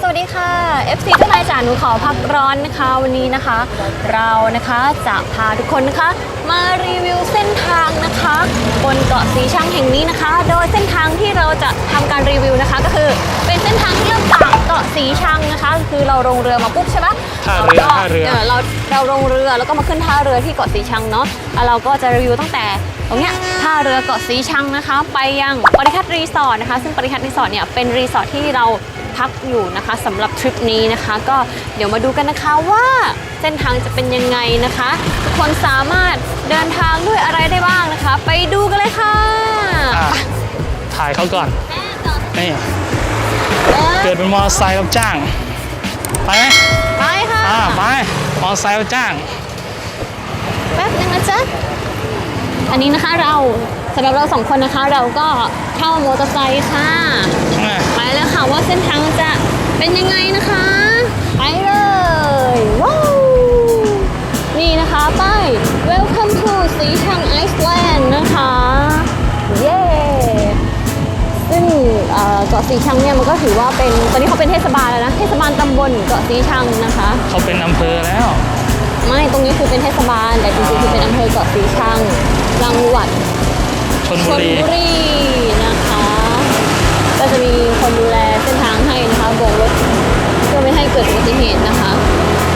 สวัสดีค่ะ FC ทุกนายจ๋าหนูขอพักร้อนนะคะวันนี้นะคะ เรานะคะจะพาทุกคนนะคะ มารีวิวเส้นทางนะคะ บนเกาะสีชังแห่งนี้นะคะ โดยเส้นทางที่เราจะทำการรีวิวนะคะ ก็คือเป็นเส้นทางที่เริ่มจากเกาะสีชังนะคะ คือเราลงเรือมาปุ๊บใช่ปะท่าเรือก็ท่าเรือเราเราลงเรือแล้วก็มาขึ้นท่าเรือที่เกาะสีชังเนาะแล้วเราก็จะรีวิวตั้งแต่ตรงเนี้ยท่าเรือเกาะสีชังนะคะ ไปยังปริคัตรีสอร์ทนะคะ ซึ่งปริคัตรีสอร์ทเนี่ยเป็นรีสอร์ทที่เรา พักอยู่นะคะสำหรับทริปนี้นะคะ ก็เดี๋ยวมาดูกันนะคะว่าเส้นทางจะเป็นยังไงนะคะ ทุกคนสามารถเดินทางด้วยอะไรได้บ้างนะคะ ไปดูกันเลยค่ะอะถ่ายเขาก่อนนี่เออเกิดเป็นมอเตอร์ไซค์รับจ้าง ไปไหมไปค่ะอ่าไปมอเตอร์ไซค์รับจ้างแป๊บนึงนะจ๊ะอันนี้นะคะเราสำหรับเราสองคนนะคะ เราก็เช่ามอเตอร์ไซค์ค่ะอะไปแล้ว ค่ะว่าเส้นทางจะเป็นยังไงนะคะ ไปเลยว้าวนี่นะคะป้าย Welcome to สีชังไอซ์แลนด์นะคะ เย้ ซึ่งเอ่อเกาะสีชังเนี่ยมันก็ถือว่าเป็นตอนนี้เขาเป็นเทศบาลแล้วนะ เทศบาลตำบลเกาะสีชังนะคะ เขาเป็นอำเภอแล้ว ไม่ตรงนี้คือเป็นเทศบาล แต่จริงๆคือเป็นอำเภอเกาะสีชังจังหวัดชนชบุลรีบุรีนะคะ ก็จะมีคนดูแล รถเพื่อไม่ให้เกิดอุบัติเหตุนะคะ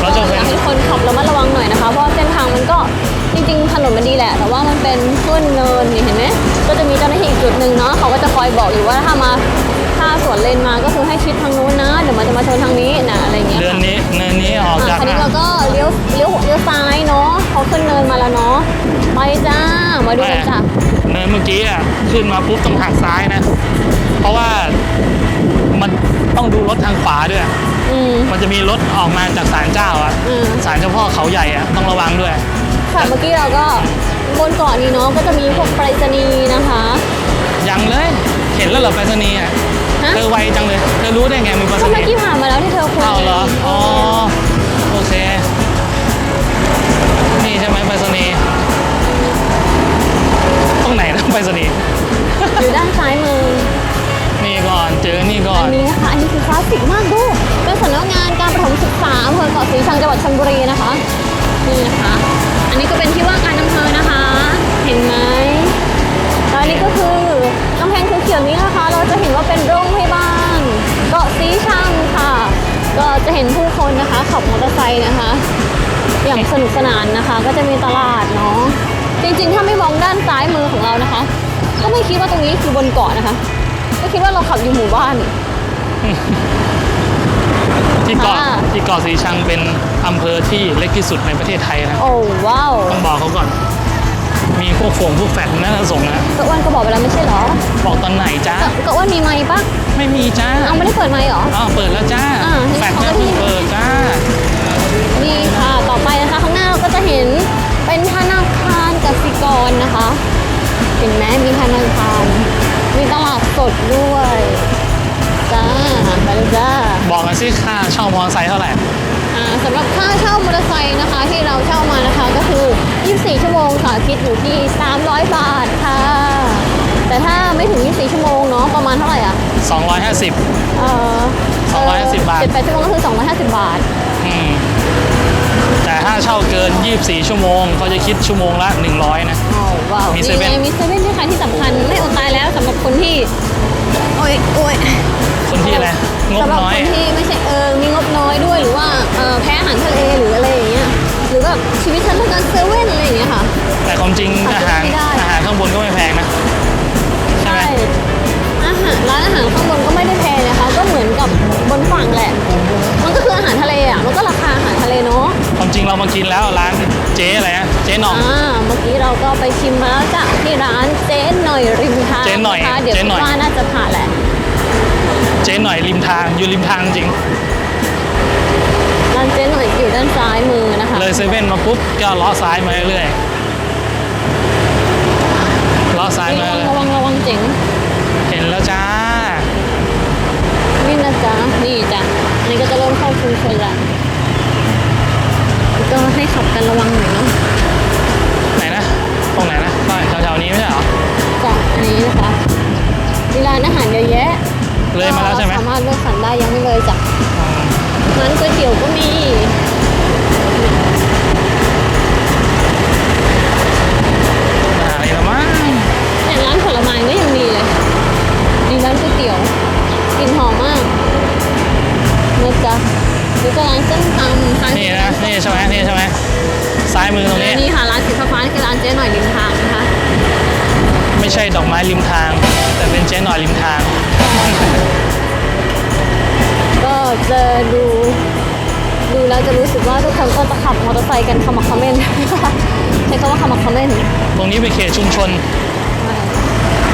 เราจะก็อเห็ยานกให้คนขับระมัดระวังหน่อยนะคะ เพราะว่าเส้นทางมันก็จริงๆถนนมันดีแหละ แต่ว่ามันเป็นขึ้นเนินนี่เห็นไหมก็จะมีเจ้าหน้าที่อีกจุดหนึ่งเนาะเขาก็จะคอยบอกอยู่ว่าถ้ามาถ้าสวนเลนมาก็คือให้ชิดทางนู้นนะเดี๋ยวมันจะมาชนทางนี้นะอะไรอย่างเงี้ยเดือนค่ะนี้เนินนี้ออกอะจากคันนี้เราก็เลี้ยวเลี้ยวเลี้ยวซ้ายเนาะเขาขึ้นเนินมาแล้วเนาะไปจ้ามาดูแม่กันจ้ะเนินเมื่อกี้อะขึ้นมาปุ๊บต้องหักซ้ายนะ เพราะว่ามัน ต้องดูรถทางขวาด้วย อืม มันจะมีรถออกมาจากศาลเจ้าอะอืม ศาลเจ้าพ่อเขาใหญ่อะต้องระวังด้วย ค่ะเมื่อกี้เราก็บนเกาะนี้เนาะก็จะมีพวกไปรษณีย์นะคะ ยังเลย เห็นแล้วเหรอไปรษณีย์อะฮะ เธอไวจังเลย เธอรู้ได้ไงมีไปรษก็ณีเมื่อย์กี้ผ่านมาแล้วที่เธอคุยเอาเหรอ อ๋อ โอเค นี่ใช่ไหมไปรษณีย์ตรงไหนนะไปรษณีย์อยู่ สิกมากดู เป็นสำนักงานการประถมศึกษาอำเภอเกาะศรีชังจังหวัดชลบุรีนะคะ นี่นะคะ อันนี้ก็เป็นที่ว่าการอำเภอนะคะ เห็นไหมแล้วอันนี้ก็คือกำแพงเขียวๆนี้นะคะ เราจะเห็นว่าเป็นโรงพยาบาลเกาะศรีชังค่ะ ก็จะเห็นผู้คนนะคะขับมอเตอร์ไซค์นะคะ อย่างสนุกสนานนะคะ ก็จะมีตลาดเนาะ จริงๆ ถ้าไม่มองด้านซ้ายมือของเรานะคะ ก็ไม่คิดว่าตรงนี้คือบนเกาะนะคะ ก็คิดว่าเราขับอยู่หมู่บ้าน ที่เกาะค่ะ ที่เกาะสีชังเป็นอำเภอที่เล็กที่สุดในประเทศไทยนะโอ้ว้าวต้องบอกเขาก่อน มีพวกฝงพวกแฟดน่าจะส่งนะก็อ้วนก็บอกไปแล้วไม่ใช่เหรอบอกตอนไหนจ้าก็ก็อ้วนมีไมค์ปะไม่มีจ้าเอาไม่ได้เปิดไมค์เหรอ อ้าวเปิดแล้วจ้าอ่านี่แฟดเขาแม่ก็เพิ่งที่เปิดจ้านี่ค่ะ ต่อไปนะคะข้างหน้าเราก็จะเห็นเป็นธนาคารกสิกรนะคะ เห็นไหมมีธนาคาร มีตลาดสดด้วย จ้าไปเลยจ้า บอกกันสิค่าเช่ามอเตอร์ไซค์เท่าไหร่อ่าสำหรับค่าเช่ามอเตอร์ไซค์นะคะที่เราเช่ามานะคะก็คือ 24 ชั่วโมงค่ะคิดอยู่ที่ 300 บาทค่ะ แต่ถ้าไม่ถึง 24 ชั่วโมงเนาะประมาณเท่าไหร่อะ250 เอ่อ250บาทเจ็ดแปดชั่วโมงก็คือ 250 บาท อืมแต่ถ้าเช่าเกิน 24 ชั่วโมงเขาจะคิดชั่วโมงละ 100 นะอ๋อว้าวมีนี่เซเว่นไงมีเซเว่นด้วยค่ะที่สำคัญไม่อดตายแล้วสำหรับคนที่ โอ้ยโอ้ยคนที่อะไรงบสำหรับน้อคยนที่ไม่ใช่เออมีงบน้อยด้วยหรือว่าเออแพ้อาหารทะเลหรืออะไรอย่างเงี้ยหรือแบบชีวิตฉันต้องการเซเว่นอะไรอย่างเงี้ยค่ะ แต่ความจริงอาอาจจะหารไม่ได้ อาหารข้างบนก็ไม่แพงนะ ใช่ไหมอาหารร้านอาหารข้างบนก็ไม่ได้แพงนะคะก็เหมือนกับบนฝั่งแหละ มันก็คืออาหารทะเลอะมันก็ราคาอาหารทะเลเนาะความจริงเรามากินแล้วร้านเจ๊อะไรนะเจ๊หน่องอ่า เมื่อกี้เราก็ไปชิมมาแล้วจ้ะที่ร้านเจ๊หน่อยริมทางเจ๊หน่อยนะคะเดี๋ยวเจ๊หน่อยคิดว่าน่าจะผ่านแหละ เจ๊หน่อยริมทางอยู่ริมทางจริง ร้านเจ๊หน่อยอยู่ด้านซ้ายมือนะคะเลยเซเว่นมาปุ๊บก็ล้อซ้ายมาเรื่อยๆล้อซ้ายนี่มาระวังระวังระวังเจ๋ง ใช่ดอกไม้ริมทาง แต่เป็นเจ๊หน่อยริมทาง ก็จะดูดูแล้วจะรู้สึกว่าทุกคนก็จะขับมอเตอร์ไซค์กันขมักเขม้นใช้คำว่าขมักเขม้นตรงนี้เป็นเขตชุมชน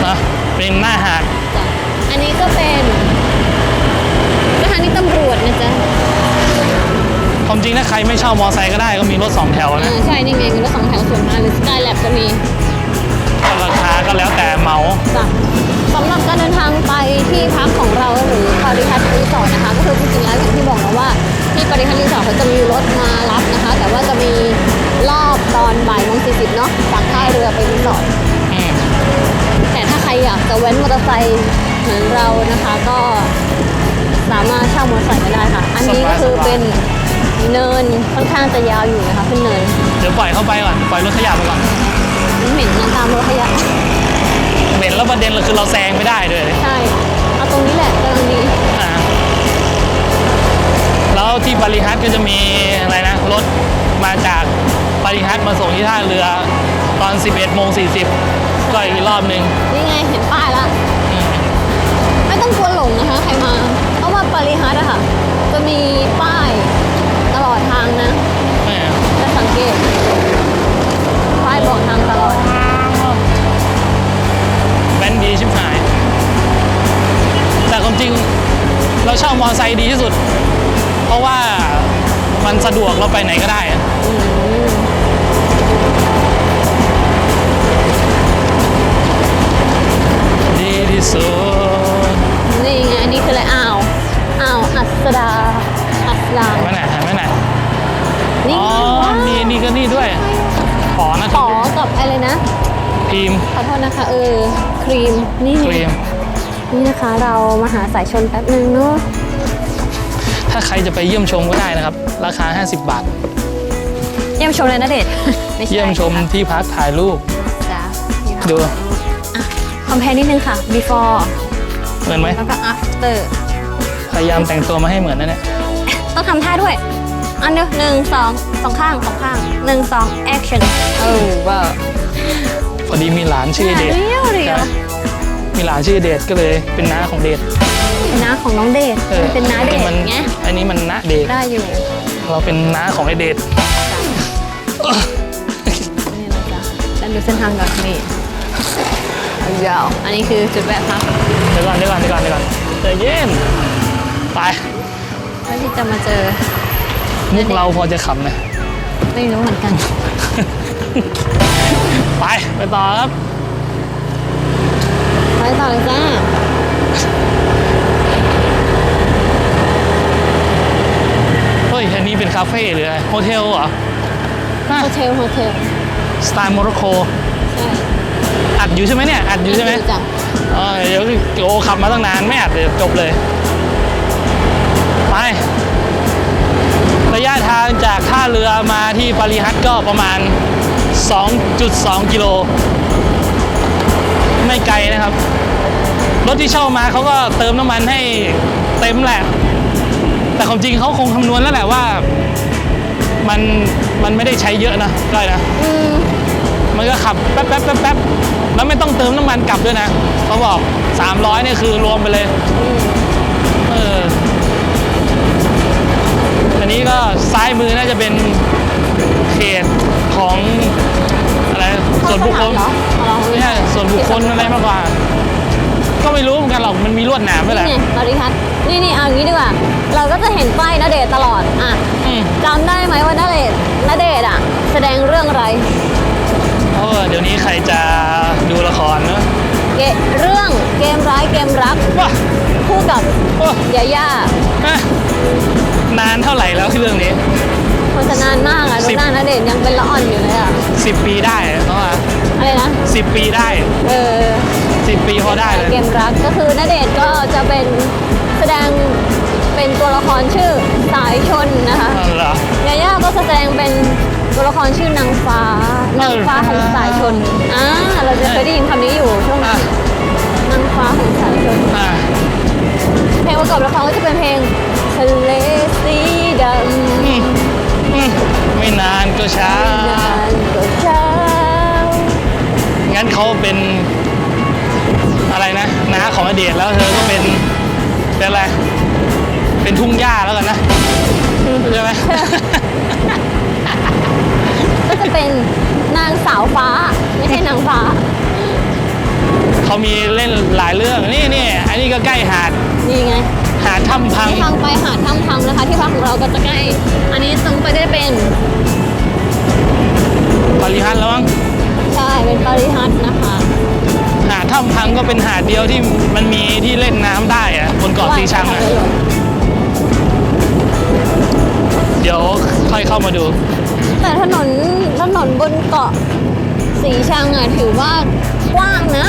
นะเป็นหน้าหาดจ้ะอันนี้ก็เป็นสถานีตำรวจนะจ๊ะความจริงถ้าใครไม่เช่ามอไซค์ก็ได้ก็มีรถสองแถวอ่านะใช่นี่ไงมีรถสองแถวส่วนมาหรือสกายแลบก็มีก็ ราคาก็แล้วแต่เหมาจ้ะสำหรับการเดินทางไปที่พักของเราหรือปริฮัทรีสอร์ทนะคะก็คือจริงๆแล้วอย่างที่บอกนะว่าที่ปริฮัทรีสอร์ทเขาจะมีรถมารับนะคะ แต่ว่าจะมีรอบตอนบ่ายโมงสี่สิบเนาะจากท่าเรือไปรีสอร์ทอืมแต่ถ้าใครอยากจะเว้นมอเตอร์ไซค์เหมือนเรานะคะ ก็สามารถเช่ามอเตอร์ไซค์มาได้ค่ะ อันนี้ก็คือเป็นเนินค่อนข้างจะยาวอยู่นะคะขึ้นเนิน เดี๋ยวปล่อยเข้าไปก่อน ปล่อยรถขยะไปก่อน เหม็นยังตามรถขยะเหม็นแล้วประเด็นเลยคือเราแซงไม่ได้ด้วยใช่เอาตรงนี้แหละกำลังดีอ่าแล้วที่ปาริฮัทก็จะมีอะไรนะรถมาจากปาริฮัทมาส่งที่ท่าเรือตอน 11โมง40 ก็อีกรอบหนึ่งนี่ไงเห็นป้ายละอืมไม่ต้องกลัวหลงนะคะ ใครมาเพราะว่าปาริฮัทอะค่ะ จะมีป้ายตลอดทางนะแหม่จะสังเกตป้าย บอกทางตลอดแบนดีชิบหาย แต่ความจริงเราเช่ามอไซค์ดีที่สุด เพราะว่ามันสะดวกเราไปไหนก็ได้อะอืมดีที่สุด นี่ไงอันนี้คืออะไรอ้าวอ้าวอัสดาอัสดาเห็นไหมไหนเห็นไหมไหนนี่อ๋อไงว้าวนี่นี่ก็นี่ด้วย ขอนะคขรับอกับอะไรนะพิมพ์ขอโทษนะคะเออครีมนี่ครีมนี่นะคะเรามาหาสายชนแป๊บนึงเนาะถ้าใครจะไปเยี่ยมชมก็ได้นะครับ ราคา 50 บาท เยี่ยมชมเลยนะเดชไม่ใช่เยี่ยมชมที่พักถ่ายรูปจ้าดูคอมเพลนิดนึงค่ะ before เหมือนไหมแล้วก็ after พยายามแต่งตัวมาให้เหมือนนะเนี่ยต้องทำท่าด้วย อันเดียวหนึ่งสองสองข้างสองข้างหนึ่งสอง action โอ้ว้าวพอดีมีหลานชื่อเดชเรียวเรียวมีหลานชื่อเดชก็เลยเป็นน้าของเดชเป็นน้าของน้องเดชมันเป็นน้าเดชมัไงอันนี้มันน้าเดชได้อยู่ เราเป็นน้าของไอเดชนี่นะจ๊ะแล้วดูเส้นทางก่อนนี่ยาวอันนี้คือจุดแวะพักเดี๋ยวก่อนเดี๋ยวก่อนเดี๋ยวก่อนเดี๋ยวก่อนใจเย็นไปเพื่อที่จะมาเจอ มุกเราพอจะขำนะไม่รู้เหมือนกัน ไป ไปต่อครับ ไปต่อเลยจ้าเฮ้ย อันนี้เป็นคาเฟ่หรืออะไรโฮเทลเหรอโฮเทลโฮเทลสไตล์โมร็อกโกใช่อัดอยู่ใช่ไหมเนี่ย อัดอยู่ใช่ไหมจ้ะเออเดี๋ยวโอ้ขับมาตั้งนานไม่อัดเดี๋ยวจบเลย ไป ระยะทางจากท่าเรือมาที่ปาริฮัทก็ประมาณ 2.2 กิโล ไม่ไกลนะครับ รถที่เช่ามาเขาก็เติมน้ำมันให้เต็มแหละ แต่ความจริงเขาคงคำนวณแล้วแหละว่า มันมันไม่ได้ใช้เยอะนะก้อยนะมมันก็ขับแป๊บแป๊บแป๊บแป๊บแล้วไม่ต้องเติมน้ำมันกลับด้วยนะเขาบอก 300เนี่ยคือรวมไปเลย อันนี้ก็ซ้ายมือน่าจะเป็นเขตของอะไรส่วนบุคคลเหรออ๋อไม่ใช่ส่วนบุคคลอะไรมากกว่า ก็ไม่รู้เหมือนกันหรอกมันมีลวดหนามด้วยแหละนี่ไงบริทัศน์นี่นี่เอาอย่างนี้ดีกว่า เราก็จะเห็นป้ายนเดชน์ตลอดอะอืมจำได้ไหมว่านเดชน์นเดชน์อะ แสดงเรื่องอะไรเพราะว่าเดี๋ยวนี้ใครจะดูละครเนอะเกเรื่องเกมร้ายเกมรักว้าคู่กับว้ายาย่าอะ นานเท่าไหร่แล้วที่เรื่องนี้โฆษณานมากอะดูสิบ หน้านเดชน์ยังเป็นละอ่อนอยู่เลยอะสิบปีได้เพราะว่าอะไรนะ สิบปีได้เออสิบปีพอได้เลยเกมรักก็คือนเดชน์ก็จะเป็นแสดงละครชื่อสายชนนะคะนั่นเหรอ ยาย่าก็แสดงเป็นตัวละครชื่อนางฟ้านางฟ้าของสายชนอ่าเราจะเคยได้ยินคำนี้อยู่ช่วงนั้นนางฟ้าของสายชน อะเพลงประกอบละครก็จะเป็นเพลงทะ เลสีดำอืมอืมไม่นานก็ช้า นานก็เช้างั้นเขาเป็นอะไรนะน้าของอดีตแล้วเธอก็เป็นเป็นอะไร เป็นทุ่งหญ้าแล้วกันนะใช่ไหม ก็จะเป็นนางสาวฟ้า ไม่ใช่นางฟ้า เขามีเล่นหลายเรื่องนี่นี่อันนี้ก็ใกล้หาดนี่ไง หาดถ้ำพัง ที่ทางไปหาดถ้ำพังนะคะ ที่พักของเราก็จะใกล้ อันนี้ตรงไปได้เป็นปริฮันแล้วมั้งใช่ เป็นปาริฮัทนะคะ หาดถ้ำพังก็เป็นหาดเดียวที่มันมีที่เล่นน้ำได้อะบนเกาะสีชังอะเดี๋ยวค่อยเข้ามาดู แต่ถนนถนนบนเกาะสีชังอะถือว่ากว้างนะ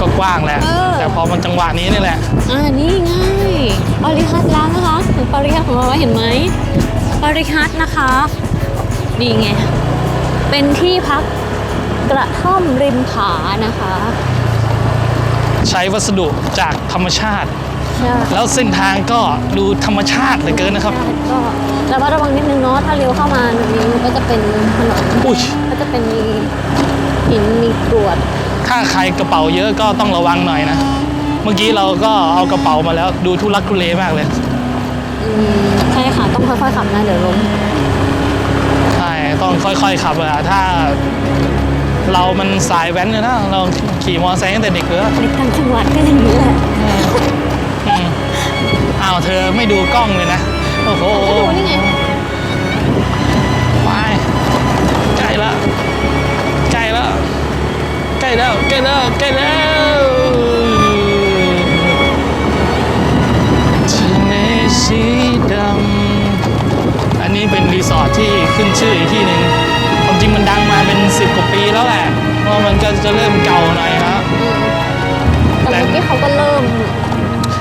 ก็กว้างแหละ เออ แต่พอมันจังหวะนี้นี่แหละ อ่านี่ไงปาริฮัทแล้วนะคะถึงปาริฮัทของเราเห็นไหมปาริฮัทนะคะนี่ไง เป็นที่พักกระท่อมริมผานะคะใช้วัสดุจากธรรมชาติ ใช่แล้วเส้นทางก็ดูธรรมชาติเหลือเกินนะครับ ก็ระมัดระวังนิดนึงเนาะถ้าเลี้ยวเข้ามาตรงนี้มันก็จะเป็นถนนอุ้ย ก็จะเป็นมีหินมีกรวด ถ้าใครกระเป๋าเยอะก็ต้องระวังหน่อยนะ เมื่อกี้เราก็เอากระเป๋ามาแล้วดูทุลักทุเลมากเลยอืมใช่ค่ะ ต้องค่อยๆขับนะเดี๋ยวล้มใช่ต้องค่อยๆขับอะถ้า เรามันสายแว้นเลยนะเราขี่มอเตอร์ไซค์ตั้งแต่เด็กเลยในต่างจังหวัดก็อย่างนี้แหละอืมอ้าวเธอไม่ดูกล้องเลยนะโอ้โห ก็ดูนี่ไง ล้แล้วใกล้แล้วใกล้แล้วทะเลสีดำอันนี้เป็นรีสอร์ทที่ขึ้นชื่ออีกที่หนึ่งความจริงมันดังมาเป็นสิบกว่าปีแล้วแหละเพราะมันก็จะเริ่มเก่าหน่อยแล้วอืมแต่เมื่อกี้เขาก็เริ่ม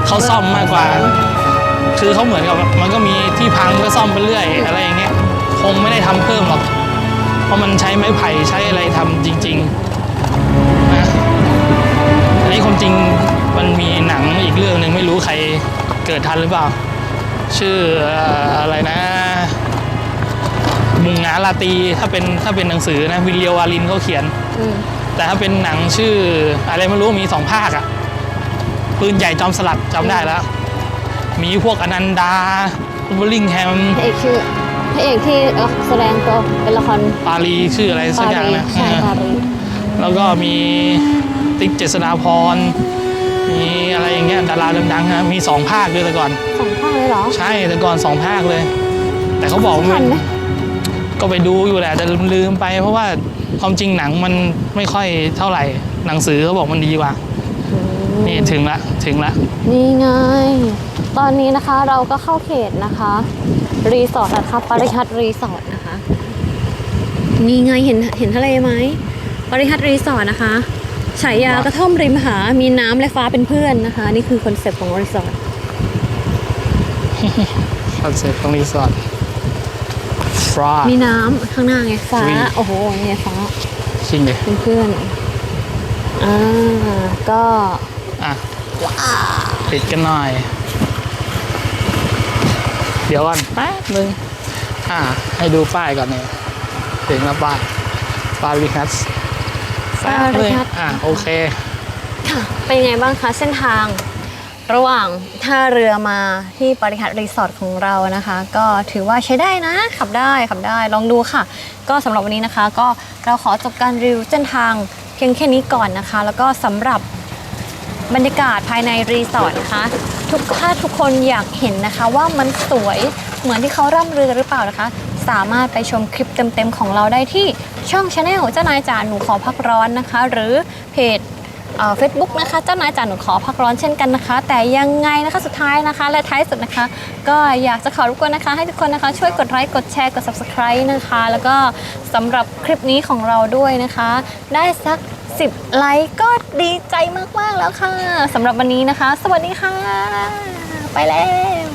เขาซ่อมมากกว่า คือเขาเหมือนกับมันก็มีที่พังก็ซ่อมไปเรื่อยอะไรอย่างเงี้ย คงไม่ได้ทำเพิ่มหรอก เพราะมันใช้ไม้ไผ่ใช้อะไรทำจริง ๆ ริงมันมีหนังอีกเรื่องหนึ่งไม่รู้ใครเกิดทันหรือเปล่า ชื่อเอ่ออะไรนะ มุงงาลาตีถ้าเป็นถ้าเป็นหนังสือนะวิลเลียววาลินเขาเขียนอืมแต่ถ้าเป็นหนังชื่อ อะไรไม่รู้มีสองภาคอะปืนใหญ่จอมสลัดจำได้แล้ว มีพวกอนันดาเบลลิงแฮมพระเอกชื่อพระเอกที่เอ่อแสดงตัวเป็นละครปารีชื่ออะไรสักอย่างนะใช่ปารีแล้วก็มี ติ๊กเจษฎาพรมีอะไรอย่างเงี้ยดาราดังๆฮะมีสองภาคด้วยแต่ก่อนสองภาคเลยเหรอ ใช่แต่ก่อนสองภาคเลย แต่เขาบอกว่าทันไหมก็ไปดูอยู่แหละแต่ลืมๆไปเพราะว่าความจริงหนังมันไม่ค่อยเท่าไหร่หนังสือเขาบอกมันดีกว่าอืมนี่ถึงละถึงละนี่ไง ตอนนี้นะคะเราก็เข้าเขตนะคะ รีสอร์ทนะคะปริฮัตรีสอร์ทนะคะ นี่ไงเห็นเห็นทะเลไหมปริฮัตรีสอร์ทนะคะ ฉายากระท่อมริมหา มีน้ำและฟ้าเป็นเพื่อนนะคะ นี่คือคอนเซ็ปต์ของรีสอร์ทคอนเซ็ปต์ของรีสอร์ทฟรามีน้ำข้างหน้าไงฟ้าอุ๊ยโอ้โหเนี่ยฟ้าจริงดิเป็นเพื่อนอ่าก็อะปิดกันหน่อย เดี๋ยวก่อนแป๊บนึงอะให้ดูป้ายก่อนเนี่ยถึงแล้วป้ายปาริฮัส แป๊บนึงอะโอเค ค่ะเป็นยังไงบ้างคะเส้นทาง ระหว่างท่าเรือมาที่ปริหัตรีสอร์ทของเรานะคะ ก็ถือว่าใช้ได้นะ ขับได้ขับได้ลองดูค่ะ ก็สำหรับวันนี้นะคะ ก็เราขอจบการรีวิวเส้นทางเพียงแค่นี้ก่อนนะคะ แล้วก็สำหรับบรรยากาศภายในรีสอร์ทนะคะ ทุกถ้าทุกคนอยากเห็นนะคะว่ามันสวยเหมือนที่เขาร่ำลือหรือเปล่านะคะ สามารถไปชมคลิปเต็มๆของเราได้ที่ช่องชาแนลเจ้านายจ่าหนูขอพักร้อนนะคะ หรือเพจเฟซบุ๊กนะคะเจ้านายจ่าหนูขอพักร้อนเช่นกันนะคะ แต่ยังไงนะคะสุดท้ายนะคะ และท้ายสุดนะคะ ก็อยากจะขอรบกวนนะคะ ให้ทุกคนนะคะช่วยกดไลค์กดแชร์กด subscribe นะคะ แล้วก็สำหรับคลิปนี้ของเราด้วยนะคะ ได้สัก 10 ไลค์ก็ดีใจมากๆแล้วค่ะสำหรับวันนี้นะคะ สวัสดีค่ะ ไปแล้ว